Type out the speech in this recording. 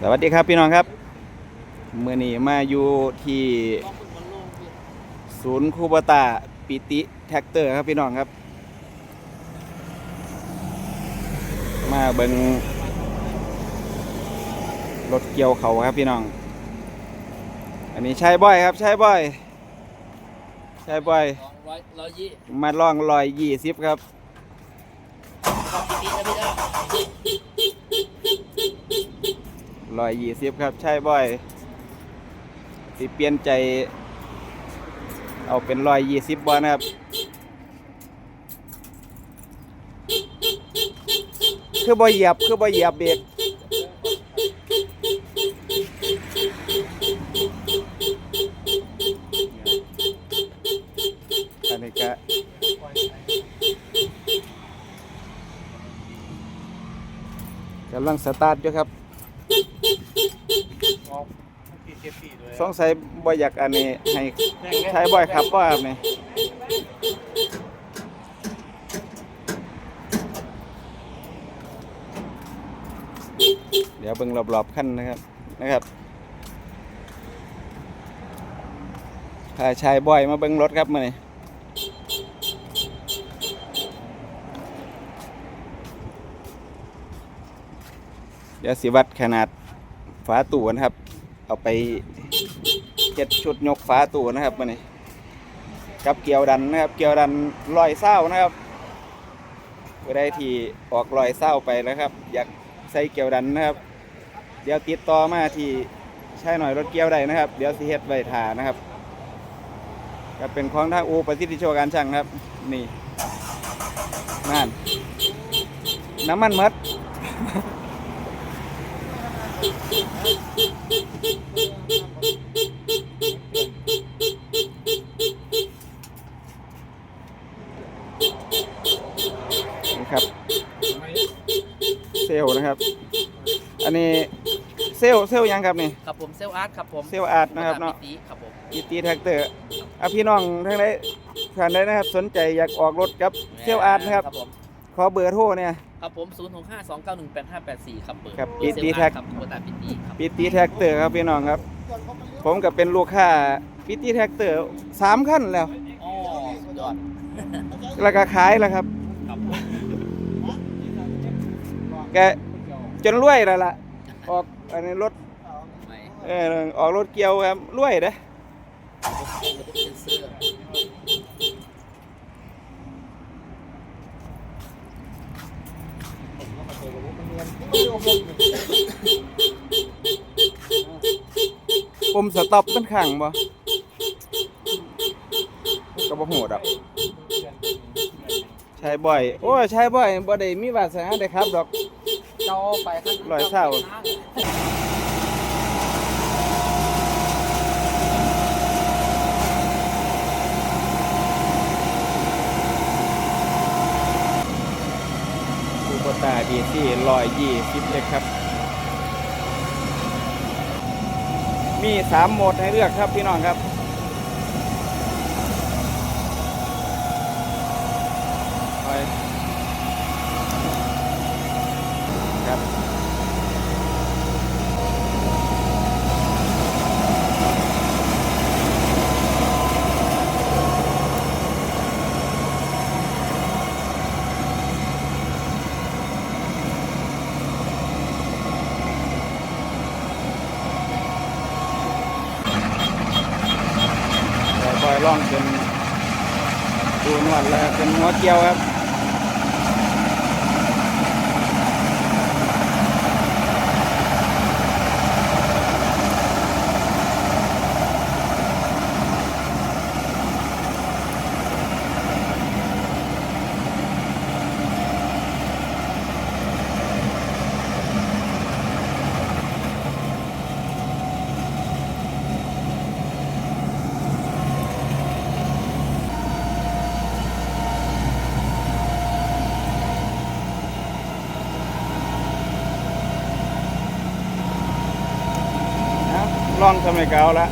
สวัสดีครับพี่น้องครับเมื่อนี้มาอยู่ที่ศูนย์คูบตาปิติแท็กเตอร์ครับพี่น้องครับ มาเบิงรถเกี่ยวเขาครับพี่น้อง อันนี้ใช้บ่อยครับ ใช้บ่อย ใช้บ่อยสองร้อยร้อยยี่มาล่องลอยยี่สิบครับ ลอยยี่สิบครับ ใช่บ่อยสิเปลี่ยนใจ เอาเป็นลอยยี่สิบบอนะครับ คือบ่เหยียบ คือบ่เหยียบเบรกอันนี้ก็กำลังสตาร์ทอยู่ครับ สงสัยบ่อยากอันนี้ให้ใช้บ่อยครับบ่ครับนี่เดี๋ยวเบิ่งรอบๆขั้นนะครับนะครับพาชายบ่อยมาเบิ่งรถครับมื้อนี้เดี๋ยวสิวัดขนาดฝาตู้นะครับ เอาไปเจ็ดชุดยกฝาตู้นะครับมานี่กับเกี่ยวดันนะครับ เกี่ยวดันลอยเศร้านะครับเพื่อได้ที่ออกลอยเศร้าไปนะครับ อยากใส่เกี่ยวดันนะครับ เดี๋ยวติดต่อมาที่ใช่หน่อยรถเกี่ยวได้นะครับ เดี๋ยวสิเฮ็ดไว้ถานะครับก็เป็นของทางอูประสิทธิโชการช่างครับ นี่นั่นน้ำมันหมด ลลนะครับ อันนี้เซลลเซลลยังครับนี่ ครับผมเซลอาร์ตครับผมเซลล์อาร์ตนะครับเนาะปิติครับผมอีตีแท็กเตอร์อะพี่น้องทั้งได้ท่านใดนะครับ สนใจอยากออกรถกับเซลลอาร์ตนะครับครับผมขอเบอร์โทรเนี่ย ครับผมศูนย์หกห้าสองเก้าหนึ่งแปดห้าแปดสี่ครับเปิดครับเบอร์ปิติเซลแท็กอาร์ตครับโคตาปิติครับปิตีแท็กเตอร์ครับพี่น้องครับ ผมก็เป็นลูกค้าปิตีแท็กเตอร์สามขั้นแล้ว อ๋อสุดยอด แล้วก็ขายแล้วครับ ครับ แกจนรวยแล้วล่ะ ออกอันนี้รถเออออกรถเกียวครับรวยเด้อเป็นเสื้อปุ่มสต็อปมันขังบ่ก็บ่โหดอะใช้บ่อย โอ้ใช้บ่อยบ่ได้มีวาสนาได้ครับดอก เจ้าไปขั้นร้อยเศร้า คูโบตาดีซี่ร้อยยี่สิบเลยครับ มีสามโหมดให้เลือกครับพี่น้องครับ ไปครับ แต่บอย ลองเป็นดูนวดแล้วเป็นหัวเกียวครับ นะ ลองทำไมเก่าละ